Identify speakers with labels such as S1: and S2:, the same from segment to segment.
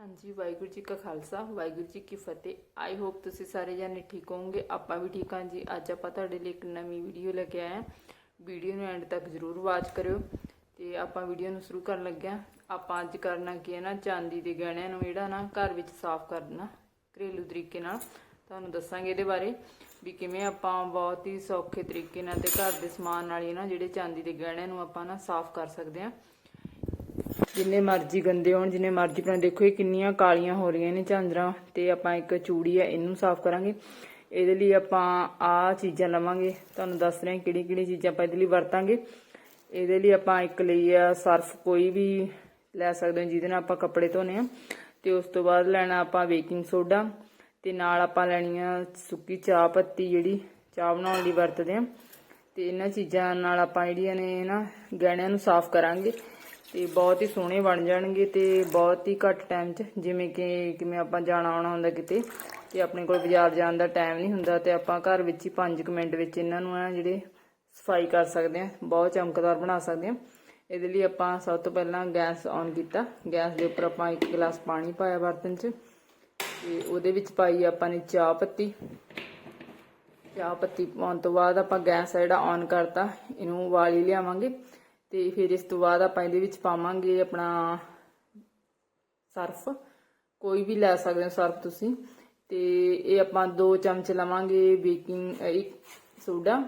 S1: ਹਾਂਜੀ, ਵਾਹਿਗੁਰੂ ਜੀ ਕਾ ਖਾਲਸਾ, ਵਾਹਿਗੁਰੂ ਜੀ ਕੀ ਫਤਿਹ। I hope ਤੁਸੀਂ ਸਾਰੇ ਜਾਨੇ ਠੀਕ ਹੋਵੋਗੇ। ਆਪਾਂ ਵੀ ਠੀਕ ਹਾਂ ਜੀ। ਅੱਜ ਆਪਾਂ ਤੁਹਾਡੇ ਲਈ ਇੱਕ ਨਵੀਂ ਵੀਡੀਓ ਲੈ ਕੇ ਆਏ ਹਾਂ। ਵੀਡੀਓ ਨੂੰ ਐਂਡ ਤੱਕ ਜ਼ਰੂਰ ਵਾਚ ਕਰਿਓ। ਤੇ ਆਪਾਂ ਵੀਡੀਓ ਨੂੰ ਸ਼ੁਰੂ ਕਰਨ ਲੱਗਿਆ। ਆਪਾਂ ਅੱਜ ਕਰਨਾ ਕੀ ਹੈ ਨਾ, ਚਾਂਦੀ ਦੇ ਗਹਿਣਿਆਂ ਨੂੰ ਜਿਹੜਾ ਨਾ ਘਰ ਵਿੱਚ ਸਾਫ਼ ਕਰਨਾ, ਘਰੇਲੂ ਤਰੀਕੇ ਨਾਲ। ਤੁਹਾਨੂੰ ਦੱਸਾਂਗੇ ਇਹਦੇ ਬਾਰੇ ਵੀ ਕਿਵੇਂ ਆਪਾਂ ਬਹੁਤ ਹੀ ਸੌਖੇ ਤਰੀਕੇ ਨਾਲ ਤੇ ਘਰ ਦੇ ਸਮਾਨ ਨਾਲ ਹੀ ਨਾ ਜਿਹੜੇ ਚਾਂਦੀ ਦੇ ਗਹਿਣਿਆਂ ਨੂੰ ਆਪਾਂ ਨਾ ਸਾਫ਼ ਕਰ ਸਕਦੇ ਹਾਂ। ਜਿੰਨੇ ਮਰਜ਼ੀ ਗੰਦੇ ਹੋਣ, ਜਿੰਨੇ ਮਰਜ਼ੀ ਪੁਰਾਣੇ ਦੇਖੋ ਇਹ ਕਿੰਨੀਆਂ ਕਾਲੀਆਂ ਹੋ ਰਹੀਆਂ ਨੇ ਝਾਂਜਰਾਂ ਤੇ ਆਪਾਂ ਇੱਕ ਚੂੜੀ ਆ, ਇਹਨੂੰ ਸਾਫ਼ ਕਰਾਂਗੇ। ਇਹਦੇ ਲਈ ਆਪਾਂ ਆ ਚੀਜ਼ਾਂ ਲਵਾਂਗੇ। ਤੁਹਾਨੂੰ ਦੱਸ ਰਹੇ ਹਾਂ ਕਿਹੜੀ ਕਿਹੜੀ ਚੀਜ਼ਾਂ ਆਪਾਂ ਇਹਦੇ ਲਈ ਵਰਤਾਂਗੇ। ਇਹਦੇ ਲਈ ਆਪਾਂ ਇੱਕ ਲਈ ਆ ਸਰਫ ਕੋਈ ਵੀ ਲੈ ਸਕਦੇ ਹਾਂ, ਜਿਹਦੇ ਨਾਲ ਆਪਾਂ ਕੱਪੜੇ ਧੋਨੇ ਆ। ਤੇ ਉਸ ਤੋਂ ਬਾਅਦ ਲੈਣਾ ਆਪਾਂ ਬੇਕਿੰਗ ਸੋਡਾ। ਤੇ ਨਾਲ ਆਪਾਂ ਲੈਣੀ ਆ ਸੁੱਕੀ ਚਾਹ ਪੱਤੀ ਜਿਹੜੀ, ਚਾਹ ਬਣਾਉਣ ਲਈ ਵਰਤਦੇ ਆ। ਤੇ ਇਹਨਾਂ ਚੀਜ਼ਾਂ ਨਾਲ ਆਪਾਂ ਜਿਹੜੀਆਂ ਨੇ ਨਾ ਗਹਿਣਿਆਂ ਨੂੰ ਸਾਫ਼ ਕਰਾਂਗੇ। ਤੇ ਬਹੁਤ ਹੀ ਸੋਹਣੇ ਬਣ ਜਾਣਗੇ ਤੇ ਬਹੁਤ ਹੀ ਘੱਟ ਟਾਈਮ 'ਚ, ਜਿਵੇਂ ਕਿ ਕਿਵੇਂ ਆਪਾਂ ਜਾਣਾ ਆਉਣਾ ਹੁੰਦਾ ਕਿਤੇ ਤੇ ਆਪਣੇ ਕੋਲ ਬਾਜ਼ਾਰ ਜਾਣ ਦਾ ਟਾਈਮ ਨਹੀਂ ਹੁੰਦਾ ਤੇ ਆਪਾਂ ਘਰ ਵਿੱਚ ਹੀ 5 ਮਿੰਟ ਵਿੱਚ ਇਹਨਾਂ ਨੂੰ ਆ ਜਿਹੜੇ ਸਫ਼ਾਈ ਕਰ ਸਕਦੇ ਆ ਬਹੁਤ ਚਮਕਦਾਰ ਬਣਾ ਸਕਦੇ ਆ ਇਹਦੇ ਲਈ ਆਪਾਂ ਸਭ ਤੋਂ ਪਹਿਲਾਂ ਗੈਸ ਔਨ ਕੀਤਾ, ਗੈਸ ਦੇ ਉੱਪਰ ਆਪਾਂ ਇੱਕ ਗਲਾਸ ਪਾਣੀ ਪਾਇਆ ਬਰਤਨ 'ਚ ਤੇ ਉਹਦੇ ਵਿੱਚ ਪਾਈ ਆਪਾਂ ਨੇ ਚਾਹ ਪੱਤੀ। ਚਾਹ ਪੱਤੀ ਪਾਉਣ ਤੋਂ ਬਾਅਦ ਆਪਾਂ ਗੈਸ ਜਿਹੜਾ ਔਨ ਕਰਤਾ, ਇਹਨੂੰ ਉਬਾਲੀ ਲਿਆਵਾਂਗੇ। ਤੇ ਫਿਰ ਇਸ ਤੋਂ ਬਾਅਦ ਆਪਾਂ ਇਹਦੇ ਵਿੱਚ ਪਾਵਾਂਗੇ ਆਪਣਾ ਸਰਫ। ਕੋਈ ਵੀ ਲੈ ਸਕਦੇ ਹੋ ਸਰਫ ਤੁਸੀਂ। ਤੇ ਇਹ ਆਪਾਂ 2 ਚਮਚ ਲਵਾਂਗੇ ਬੇਕਿੰਗ ਇੱਕ ਸੋਡਾ।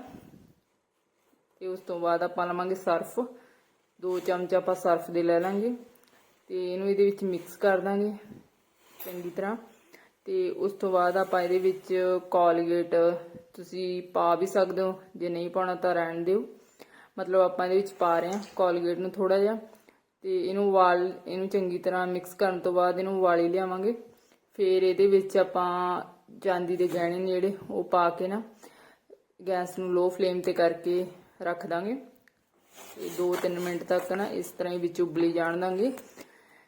S1: ਤੇ ਉਸ ਤੋਂ ਬਾਅਦ ਆਪਾਂ ਲਵਾਂਗੇ ਸਰਫ। 2 ਚਮਚ ਆਪਾਂ ਸਰਫ ਦੇ ਲੈ ਲਾਂਗੇ। ਤੇ ਇਹਨੂੰ ਇਹਦੇ ਵਿੱਚ ਮਿਕਸ ਕਰ ਦਾਂਗੇ ਚੰਗੀ ਤਰ੍ਹਾਂ। ਤੇ ਉਸ ਤੋਂ ਬਾਅਦ ਆਪਾਂ ਇਹਦੇ ਵਿੱਚ ਕੋਲਗੇਟ ਤੁਸੀਂ ਪਾ ਵੀ ਸਕਦੇ ਹੋ। ਜੇ ਨਹੀਂ ਪਾਉਣਾ ਤਾਂ ਰਹਿਣ ਦਿਓ। ਮਤਲਬ ਆਪਾਂ ਇਹਦੇ ਵਿੱਚ ਪਾ ਰਹੇ ਹਾਂ ਕੋਲਗੇਟ ਨੂੰ ਥੋੜਾ ਜਿਹਾ ਤੇ ਇਹਨੂੰ ਉਬਾਲ, ਇਹਨੂੰ ਚੰਗੀ ਤਰ੍ਹਾਂ ਮਿਕਸ ਕਰਨ ਤੋਂ ਬਾਅਦ ਇਹਨੂੰ ਉਬਾਲੀ ਲਿਆਵਾਂਗੇ। ਫਿਰ ਇਹਦੇ ਵਿੱਚ ਆਪਾਂ ਚਾਂਦੀ ਦੇ ਗਹਿਣੇ ਨੇ ਜਿਹੜੇ ਉਹ ਪਾ ਕੇ ਨਾ ਗੈਸ ਨੂੰ ਲੋ ਫਲੇਮ ਤੇ ਕਰਕੇ ਰੱਖ ਦਾਂਗੇ। ਤੇ 2-3 ਮਿੰਟ ਤੱਕ ਨਾ ਇਸ ਤਰ੍ਹਾਂ ਹੀ ਵਿੱਚ ਉਬਲੀ ਜਾਣ ਦਾਂਗੇ।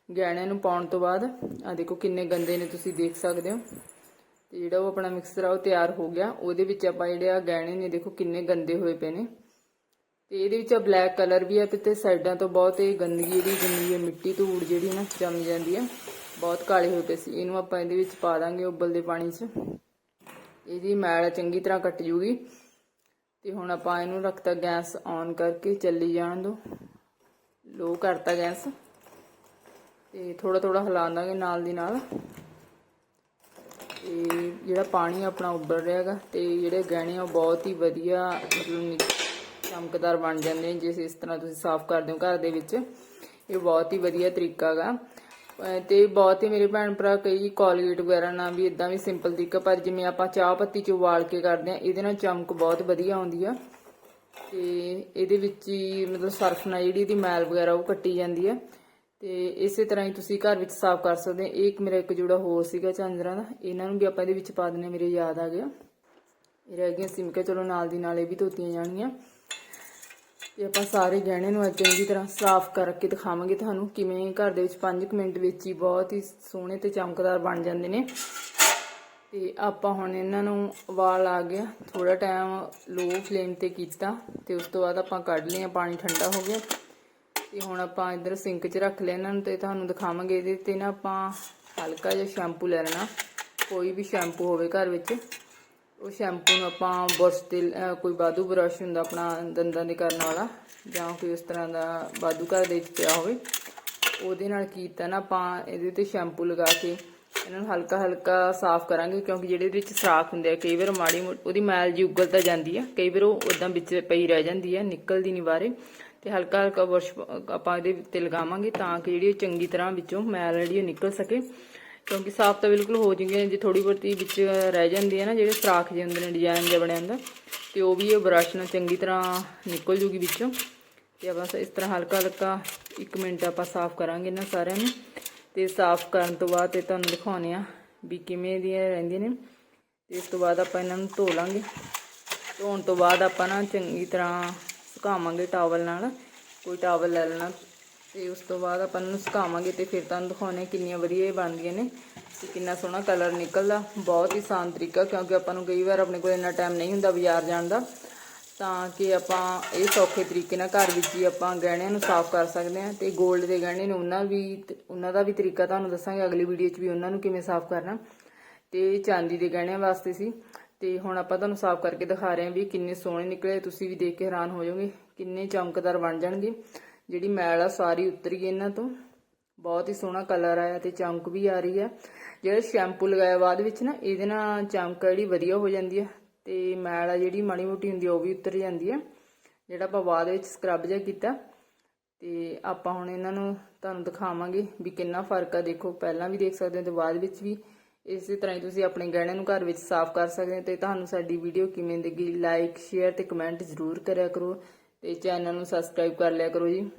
S1: ਗਹਿਣਿਆਂ ਨੂੰ ਪਾਉਣ ਤੋਂ ਬਾਅਦ ਆ ਦੇਖੋ ਕਿੰਨੇ ਗੰਦੇ ਨੇ ਤੁਸੀਂ ਦੇਖ ਸਕਦੇ ਹੋ। ਤੇ ਜਿਹੜਾ ਉਹ ਆਪਣਾ ਮਿਕਸਰ ਆ, ਉਹ ਤਿਆਰ ਹੋ ਗਿਆ। ਉਹਦੇ ਵਿੱਚ ਆਪਾਂ ਜਿਹੜੇ ਆ ਗਹਿਣੇ ਨੇ, ਦੇਖੋ ਕਿੰਨੇ ਗੰਦੇ ਹੋਏ ਪਏ ਨੇ। ਤੇ ਇਹਦੇ ਵਿੱਚ ਬਲੈਕ ਕਲਰ ਵੀ ਆ ਤੇ ਸਾਈਡਾਂ ਤੋਂ ਬਹੁਤ ਇਹ ਗੰਦਗੀ ਜਿਹੜੀ ਜੰਮੀ ਹੈ ਮਿੱਟੀ ਧੂੜ ਜਿਹੜੀ ਨਾ ਜੰਮ ਜਾਂਦੀ ਆ, ਬਹੁਤ ਕਾਲੇ ਹੋਏ ਪਏ ਸੀ। ਇਹਨੂੰ ਆਪਾਂ ਇਹਦੇ ਵਿੱਚ ਪਾ ਦਾਂਗੇ ਉਬਲਦੇ ਪਾਣੀ 'ਚ। ਇਹਦੀ ਮੈਲ ਚੰਗੀ ਤਰ੍ਹਾਂ ਕੱਟ ਜੂਗੀ। ਤੇ ਹੁਣ ਆਪਾਂ ਇਹਨੂੰ ਰੱਖਤਾ ਗੈਸ ਔਨ ਕਰਕੇ ਚੱਲੀ ਜਾਣ ਦੋ। ਲੋ ਕਰਤਾ ਗੈਸ। ਤੇ ਥੋੜਾ ਥੋੜਾ ਹਿਲਾ ਦਾਂਗੇ ਨਾਲ ਦੀ ਨਾਲ। ਤੇ ਜਿਹੜਾ ਪਾਣੀ ਆਪਣਾ ਉੱਬਲ ਰਿਹਾ ਹੈਗਾ ਤੇ ਜਿਹੜੇ ਗਹਿਣੇ ਆ ਉਹ ਬਹੁਤ ਹੀ ਵਧੀਆ ਮਤਲਬ ਚਮਕਦਾਰ ਬਣ ਜਾਂਦੇ ਨੇ ਜਿਸ ਇਸ ਤਰ੍ਹਾਂ ਤੁਸੀਂ ਸਾਫ਼ ਕਰਦੇ ਹੋ ਘਰ ਦੇ ਵਿੱਚ, ਇਹ ਬਹੁਤ ਹੀ ਵਧੀਆ ਤਰੀਕਾ ਹੈਗਾ ਅਹ ਤੇ ਬਹੁਤ ਹੀ ਮੇਰੇ ਭੈਣ ਭਰਾ ਕਈ ਕੋਲਗੇਟ ਵਗੈਰਾ ਨਾਲ ਵੀ ਇਦਾਂ ਵੀ ਸਿੰਪਲ ਤਰੀਕਾ, ਪਰ ਜਿਵੇਂ ਆਪਾਂ ਚਾਹ ਪੱਤੀ ਚ ਉਬਾਲ ਕੇ ਕਰਦੇ ਆ ਇਹਦੇ ਨਾਲ ਚਮਕ ਬਹੁਤ ਵਧੀਆ ਆਉਂਦੀ ਆ। ਤੇ ਇਹਦੇ ਵਿੱਚ ਹੀ ਮਤਲਬ ਸਰਫ ਨਾਲ ਜਿਹੜੀ ਇਹਦੀ ਮੈਲ ਵਗੈਰਾ ਉਹ ਕੱਟੀ ਜਾਂਦੀ ਆ। ਤੇ ਇਸੇ ਤਰ੍ਹਾਂ ਹੀ ਤੁਸੀਂ ਘਰ ਵਿੱਚ ਸਾਫ਼ ਕਰ ਸਕਦੇ ਆ ਇਹ ਇੱਕ ਮੇਰਾ ਇੱਕ ਜੋੜਾ ਹੋਰ ਸੀਗਾ ਝਾਂਜਰਾਂ ਦਾ, ਇਹਨਾਂ ਨੂੰ ਵੀ ਆਪਾਂ ਇਹਦੇ ਵਿੱਚ ਪਾ ਦਿੰਨੇ ਮੇਰੇ ਯਾਦ ਆ ਗਿਆ। ਇਹ ਰਹਿ ਗਈਆਂ ਸਿਮਕੇ ਚਲੋ ਨਾਲ ਦੀ ਨਾਲ ਇਹ ਵੀ ਧੋਤੀਆਂ ਜਾਣਗੀਆਂ। ਤੇ ਆਪਾਂ ਸਾਰੇ ਗਹਿਣੇ ਨੂੰ ਅੱਜ ਚੰਗੀ ਤਰ੍ਹਾਂ ਸਾਫ਼ ਕਰਕੇ ਦਿਖਾਵਾਂਗੇ, ਤੁਹਾਨੂੰ ਕਿਵੇਂ ਘਰ ਦੇ ਵਿੱਚ 5 ਮਿੰਟ ਵਿੱਚ ਹੀ ਬਹੁਤ ਹੀ ਸੋਹਣੇ ਤੇ ਚਮਕਦਾਰ ਬਣ ਜਾਂਦੇ ਨੇ। ਤੇ ਆਪਾਂ ਹੁਣ ਇਹਨਾਂ ਨੂੰ ਉਬਾਲ ਆ ਗਿਆ ਥੋੜਾ ਟਾਈਮ ਲੋ ਫਲੇਮ ਤੇ ਕੀਤਾ ਤੇ ਉਸ ਤੋਂ ਬਾਅਦ ਆਪਾਂ ਕੱਢ ਲਿਆ, ਪਾਣੀ ਠੰਡਾ ਹੋ ਗਿਆ। ਤੇ ਹੁਣ ਆਪਾਂ ਇੱਧਰ ਸਿੰਕ 'ਚ ਰੱਖ ਲਿਆ ਇਹਨਾਂ ਨੂੰ ਤੇ ਤੁਹਾਨੂੰ ਦਿਖਾਵਾਂਗੇ ਇਹਦੇ ਤੇ ਨਾ ਆਪਾਂ ਹਲਕਾ ਜਿਹਾ ਸ਼ੈਂਪੂ ਲੈ ਲੈਣਾ, ਕੋਈ ਵੀ ਸ਼ੈਂਪੂ ਹੋਵੇ ਘਰ ਵਿੱਚ। ਉਹ ਸ਼ੈਂਪੂ ਨੂੰ ਆਪਾਂ ਬੁਰਸ਼ ਤੇ ਕੋਈ ਬਾਦੂ ਬਰਸ਼ ਹੁੰਦਾ ਆਪਣਾ ਦੰਦਾਂ ਦੇ ਕਰਨ ਵਾਲਾ, ਜਾਂ ਕੋਈ ਇਸ ਤਰ੍ਹਾਂ ਦਾ ਬਾਦੂ ਘਰ ਦੇ ਵਿੱਚ ਪਿਆ ਹੋਵੇ, ਉਹਦੇ ਨਾਲ ਕੀ ਕੀਤਾ ਨਾ ਆਪਾਂ ਇਹਦੇ ਤੇ ਸ਼ੈਂਪੂ ਲਗਾ ਕੇ ਇਹਨਾਂ ਨੂੰ ਹਲਕਾ ਹਲਕਾ ਸਾਫ਼ ਕਰਾਂਗੇ, ਕਿਉਂਕਿ ਜਿਹੜੇ ਇਹਦੇ ਵਿੱਚ ਸਰਾਖ ਹੁੰਦੇ ਆ, ਕਈ ਵਾਰ ਮਾੜੀ ਮੋ- ਉਹਦੀ ਮੈਲ ਜੀ ਉਗਲ ਤਾਂ ਜਾਂਦੀ ਆ, ਕਈ ਵਾਰ ਉਹ ਉਦਾਂ ਵਿੱਚ ਪਈ ਰਹਿ ਜਾਂਦੀ ਆ, ਨਿਕਲਦੀ ਨਹੀਂ ਬਾਹਰੇ, ਤੇ ਹਲਕਾ ਹਲਕਾ ਬੁਰਸ਼ ਆਪਾਂ ਇਹਦੇ ਉੱਤੇ ਲਗਾਵਾਂਗੇ ਤਾਂ ਕਿ ਜਿਹੜੀ ਉਹ ਚੰਗੀ ਤਰ੍ਹਾਂ ਵਿੱਚੋਂ ਮੈਲ ਜਿਹੜੀ ਉਹ ਨਿਕਲ ਸਕੇ। ਕਿਉਂਕਿ ਸਾਫ਼ ਤਾਂ ਬਿਲਕੁਲ ਹੋ ਜੂਗੀ ਜੇ ਥੋੜੀ ਬਹੁਤੀ ਵਿੱਚ ਰਹਿ ਜਾਂਦੀ ਹੈ ਨਾ ਜਿਹੜੇ ਸਰਾਖ ਜਿਹੇ ਹੁੰਦੇ ਨੇ ਡਿਜ਼ਾਈਨ ਜਿਹਾ ਬਣਿਆ ਹੁੰਦਾ, ਤੇ ਉਹ ਵੀ ਇਹ ਬ੍ਰਸ਼ ਨਾਲ ਚੰਗੀ ਤਰ੍ਹਾਂ ਨਿਕਲ ਜੂਗੀ ਵਿੱਚੋਂ। ਤੇ ਆਪਾਂ ਇਸ ਤਰ੍ਹਾਂ ਹਲਕਾ ਹਲਕਾ 1 ਮਿੰਟ ਆਪਾਂ ਸਾਫ਼ ਕਰਾਂਗੇ ਇਹਨਾਂ ਸਾਰਿਆਂ ਨੂੰ। ਤੇ ਸਾਫ਼ ਕਰਨ ਤੋਂ ਬਾਅਦ ਤੇ ਤੁਹਾਨੂੰ ਦਿਖਾਉਣੇ ਆ ਵੀ ਕਿਵੇਂ ਦੀਆਂ ਰਹਿੰਦੀਆਂ ਨੇ। ਤੇ ਇਸ ਤੋਂ ਬਾਅਦ ਆਪਾਂ ਇਹਨਾਂ ਨੂੰ ਧੋ ਲਾਂਗੇ। ਧੋਣ ਤੋਂ ਬਾਅਦ ਆਪਾਂ ਨਾ ਚੰਗੀ ਤਰ੍ਹਾਂ ਸੁਕਾਵਾਂਗੇ ਟਾਵਲ ਨਾਲ। ਕੋਈ ਟਾਵਲ ਲੈ ਲੈਣਾ ਤੇ ਉਸ ਤੋਂ ਬਾਅਦ ਆਪਾਂ ਨੂੰ ਸੁਕਾਵਾਂਗੇ ਤੇ ਫਿਰ ਤੁਹਾਨੂੰ ਦਿਖਾਉਣੇ ਕਿੰਨੀਆਂ ਵਧੀਆ ਇਹ ਬਣਦੀਆਂ ਨੇ ਤੇ ਕਿੰਨਾ ਸੋਹਣਾ ਕਲਰ ਨਿਕਲਦਾ, ਬਹੁਤ ਹੀ ਆਸਾਨ ਤਰੀਕਾ ਕਿਉਂਕਿ ਆਪਾਂ ਨੂੰ ਕਈ ਵਾਰ ਆਪਣੇ ਕੋਲ ਇੰਨਾ ਟਾਈਮ ਨਹੀਂ ਹੁੰਦਾ ਬਾਜ਼ਾਰ ਜਾਣ ਦਾ, ਤਾਂ ਕਿ ਆਪਾਂ ਇਹ ਸੌਖੇ ਤਰੀਕੇ ਨਾਲ ਘਰ ਵਿੱਚ ਹੀ ਆਪਾਂ ਗਹਿਣਿਆਂ ਨੂੰ ਸਾਫ਼ ਕਰ ਸਕਦੇ ਹਾਂ ਤੇ 골ਡ ਦੇ ਗਹਿਣੇ ਨੂੰ ਉਹਨਾਂ ਵੀ, ਉਹਨਾਂ ਦਾ ਵੀ ਤਰੀਕਾ ਤੁਹਾਨੂੰ ਦੱਸਾਂਗੇ, ਅਗਲੀ ਵੀਡੀਓ 'ਚ ਵੀ ਉਹਨਾਂ ਨੂੰ ਕਿਵੇਂ ਸਾਫ਼ ਕਰਨਾ। ਤੇ ਚਾਂਦੀ ਦੇ ਗਹਿਣਿਆਂ ਵਾਸਤੇ ਸੀ, ਤੇ ਹੁਣ ਆਪਾਂ ਤੁਹਾਨੂੰ ਸਾਫ਼ ਕਰਕੇ ਦਿਖਾ ਰਹੇ ਹਾਂ ਵੀ ਕਿੰਨੇ ਸੋਹਣੇ ਨਿਕਲੇ, ਤੁਸੀਂ ਵੀ ਦੇਖ ਕੇ ਹੈਰਾਨ ਹੋ ਜਾਓਗੇ, ਕਿੰਨੇ ਚਮਕਦਾਰ ਬਣ ਜਾਣਗੇ। ਜਿਹੜੀ ਮੈਲ ਆ, ਸਾਰੀ ਉਤਰ ਗਈ ਇਹਨਾਂ ਤੋਂ। ਬਹੁਤ ਹੀ ਸੋਹਣਾ ਕਲਰ ਆਇਆ ਤੇ ਚਮਕ ਵੀ ਆ ਰਹੀ ਹੈ ਜਿਹੜਾ ਸ਼ੈਂਪੂ ਲਗਾਇਆ ਬਾਅਦ ਵਿੱਚ ਨਾ, ਇਹਦੇ ਨਾਲ ਚਮਕ ਜਿਹੜੀ ਵਧੀਆ ਹੋ ਜਾਂਦੀ ਹੈ ਤੇ ਮੈਲ ਆ ਜਿਹੜੀ ਮਾੜੀ ਮੋਟੀ ਹੁੰਦੀ ਉਹ ਵੀ ਉਤਰ ਜਾਂਦੀ ਹੈ ਜਿਹੜਾ ਆਪਾਂ ਬਾਅਦ ਵਿੱਚ ਸਕਰਬ ਜਿਹਾ ਕੀਤਾ ਤੇ ਆਪਾਂ ਹੁਣ ਇਹਨਾਂ ਨੂੰ ਤੁਹਾਨੂੰ ਦਿਖਾਵਾਂਗੇ ਵੀ ਕਿੰਨਾ ਫ਼ਰਕ ਆ। ਦੇਖੋ, ਪਹਿਲਾਂ ਵੀ ਦੇਖ ਸਕਦੇ ਹੋ ਤੇ ਬਾਅਦ ਵਿੱਚ ਵੀ ਇਸੇ ਤਰ੍ਹਾਂ ਹੀ ਤੁਸੀਂ ਆਪਣੇ ਗਹਿਣਿਆਂ ਨੂੰ ਘਰ ਵਿੱਚ ਸਾਫ਼ ਕਰ ਸਕਦੇ ਹੋ ਤੇ ਤੁਹਾਨੂੰ ਸਾਡੀ ਵੀਡੀਓ ਕਿਵੇਂ ਲੱਗੀ ਲਾਈਕ ਸ਼ੇਅਰ ਤੇ ਕਮੈਂਟ ਜ਼ਰੂਰ ਕਰਿਆ ਕਰੋ। ਤੇ ਚੈਨਲ ਨੂੰ ਸਬਸਕ੍ਰਾਈਬ ਕਰ ਲਿਆ ਕਰੋ ਜੀ।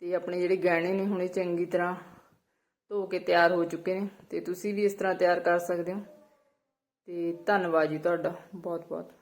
S1: ਤੇ ਆਪਣੇ ਜਿਹੜੇ ਗਹਿਣੇ ਨੇ ਹੁਣੇ ਚੰਗੀ ਤਰ੍ਹਾਂ ਧੋ ਕੇ ਤਿਆਰ ਹੋ ਚੁੱਕੇ ਨੇ। ਤੇ ਤੁਸੀਂ ਵੀ ਇਸ ਤਰ੍ਹਾਂ ਤਿਆਰ ਕਰ ਸਕਦੇ ਹੋ। ਤੇ ਧੰਨਵਾਦ ਜੀ ਤੁਹਾਡਾ। ਬਹੁਤ ਬਹੁਤ